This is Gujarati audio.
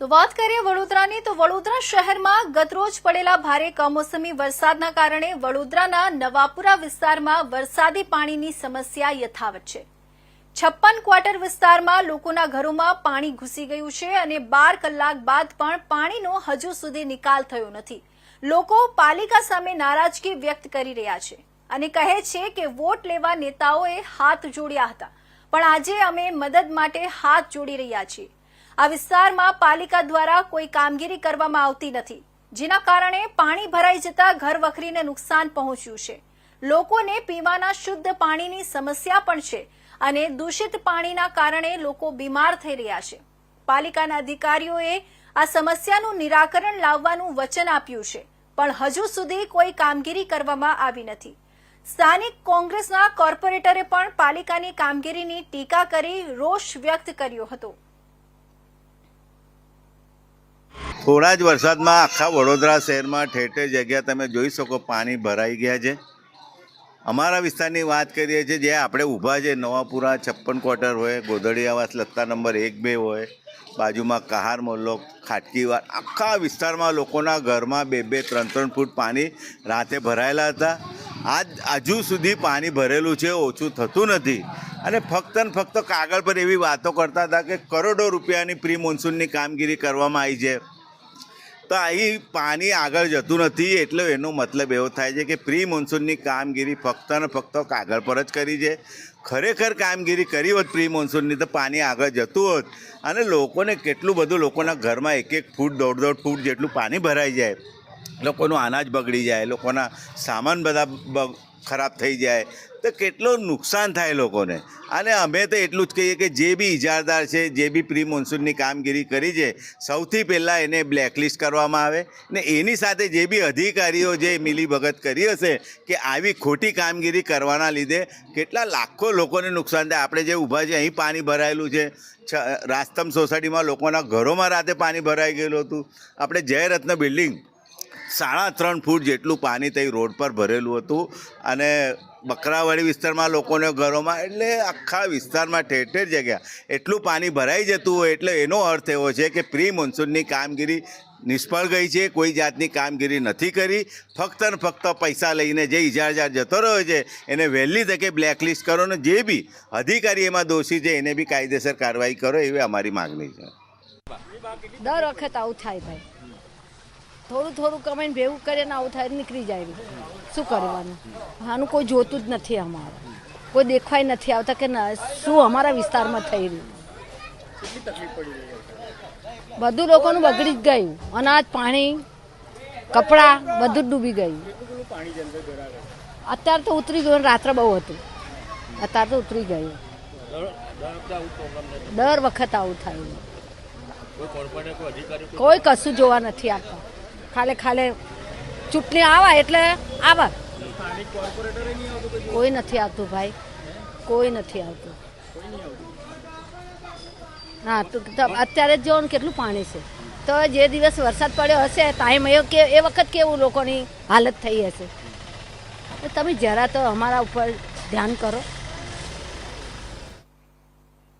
તો વાત કરીએ વડોદરાની, તો વડોદરા શહેરમાં ગતરોજ પડેલા ભારે કમોસમી વરસાદના કારણે વડોદરાના નવાપુરા વિસ્તારમાં વરસાદી પાણીની સમસ્યા યથાવત છે. છપ્પન ક્વાર્ટર વિસ્તારમાં લોકોના ઘરોમાં પાણી ઘૂસી ગયું છે અને બાર કલાક બાદ પણ પાણીનો હજુ સુધી નિકાલ થયો નથી. લોકો પાલિકા સામે નારાજગી વ્યક્ત કરી રહ્યા છે અને કહે છે કે વોટ લેવા નેતાઓએ હાથ જોડ્યા હતા. પણ આજે અમે મદદ માટે હાથ જોડી રહ્યા છીએ. આ વિસ્તારમાં પાલિકા દ્વારા કોઈ કામગીરી કરવામાં આવતી નથી, જેના કારણે પાણી ભરાઈ જતા ઘર વખરીને નુકસાન પહોંચ્યું છે. લોકોને પીવાના શુદ્ધ પાણીની સમસ્યા પણ છે અને દૂષિત પાણીના કારણે લોકો બીમાર થઈ રહ્યા છે. પાલિકાના અધિકારીઓએ આ સમસ્યાનું નિરાકરણ લાવવાનું વચન આપ્યું છે, પણ હજુ સુધી કોઈ કામગીરી કરવામાં આવી નથી. સ્થાનિક કોંગ્રેસના કોર્પોરેટરે પણ પાલિકાની કામગીરીની ટીકા કરી રોષ વ્યક્ત કર્યો હતો. થોડા જ વરસાદમાં આખા વડોદરા શહેરમાં ઠેઠે જગ્યા તમે જોઈ શકો, પાણી ભરાઈ ગયા છે. અમારા વિસ્તારની વાત કરીએ છીએ જે આપણે ઊભા છે નવાપુરા છપ્પન ક્વાર્ટર હોય ગોધડીયાવાસ લત્તા નંબર એક બે હોય, બાજુમાં કહાર મોલ્લો ખાટકીવાર આખા વિસ્તારમાં લોકોના ઘરમાં બે બે ત્રણ ત્રણ ફૂટ પાણી રાતે ભરાયેલા હતા. આજ હજુ સુધી પાણી ભરેલું છે, ઓછું થતું નથી. અને ફક્ત ને ફક્ત કાગળ પર એવી વાતો કરતા હતા કે કરોડો રૂપિયાની પ્રી મોન્સૂનની કામગીરી કરવામાં આવી છે. તો અહીં પાણી આગળ જતું નથી, એટલે એનો મતલબ એવો થાય છે કે પ્રી મોન્સૂનની કામગીરી ફક્ત ને ફક્ત કાગળ પર જ કરી છે. ખરેખર કામગીરી કરી હોત પ્રી મોન્સૂનની તો પાણી આગળ જતું હોત. અને લોકોને કેટલું બધું લોકોના ઘરમાં એક એક ફૂટ દોઢ દોઢ ફૂટ જેટલું પાણી ભરાઈ જાય. લોકોનું અનાજ બગડી જાય, લોકોના સામાન બધા ખરાબ થઈ જાય, તો કેટલું નુકસાન થાય લોકોને. અને અમે તો એટલું જ કહીએ કે જે બી ઇજારદાર છે, જે બી પ્રી મોન્સૂનની કામગીરી કરી છે, સૌથી પહેલાં એને બ્લેકલિસ્ટ કરવામાં આવે. ને એની સાથે જે બી અધિકારીઓ જે મિલીભગત કરી હશે કે આવી ખોટી કામગીરી કરવાના લીધે કેટલા લાખો લોકોને નુકસાન થાય. આપણે જે ઊભા છે અહીં પાણી ભરાયેલું છે. છ- રાસ્તમ સોસાયટીમાં લોકોના ઘરોમાં રાતે પાણી ભરાઈ ગયેલું હતું. આપણે જયરત્ન બિલ્ડિંગ સાડા ત્રણ ફૂટ જેટલું પાણી તે રોડ પર ભરેલું હતું અને બકરાવાડી વિસ્તારમાં લોકોને ઘરોમાં એટલે આખા વિસ્તારમાં ઠેર ઠેર જગ્યા. એટલું પાણી ભરાઈ જતું હોય એટલે એનો અર્થ એવો છે કે પ્રી મોન્સૂનની કામગીરી નિષ્ફળ ગઈ છે, કોઈ જાતની કામગીરી નથી કરી. ફક્ત ને ફક્ત પૈસા લઈને જે ઇજારજાર જતો રહ્યો છે, એને વહેલી તકે બ્લેકલિસ્ટ કરો ને જે બી અધિકારી એમાં દોષી છે, એને બી કાયદેસર કાર્યવાહી કરો એવી અમારી માગણી છે. દર વખત આવું થાય ભાઈ. થોડું થોડું કમાઈને ભેગું કરીને આવું થાય નીકળી જાય શું કરવાનું? આનું કોઈ જોતું જ નથી અમારું. કોઈ દેખાય નથી આવતા કે શું અમારા વિસ્તારમાં થઈ રહ્યું? બધું લોકોનું બગડી જ ગયું. અનાજ, પાણી, કપડાં, બધું જ ડૂબી ગયું. અત્યારે તો ઉતરી ગયું રાત્રે બહુ હતું. અત્યારે તો ઉતરી ગયું. દર વખત આવું થાય. કોઈ કશું જોવા નથી આપતા. ખાલે ખાલે ચૂંટણી આવે એટલે આવે. કોઈ નથી આવતું ભાઈ. કોઈ નથી આવતું. હા, તો અત્યારે જ કેટલું પાણી છે. તો જે દિવસ વરસાદ પડ્યો હશે ટાઈમ એ કે, એ વખત કેવું લોકોની હાલત થઈ હશે. તમે જરા તો અમારા ઉપર ધ્યાન કરો.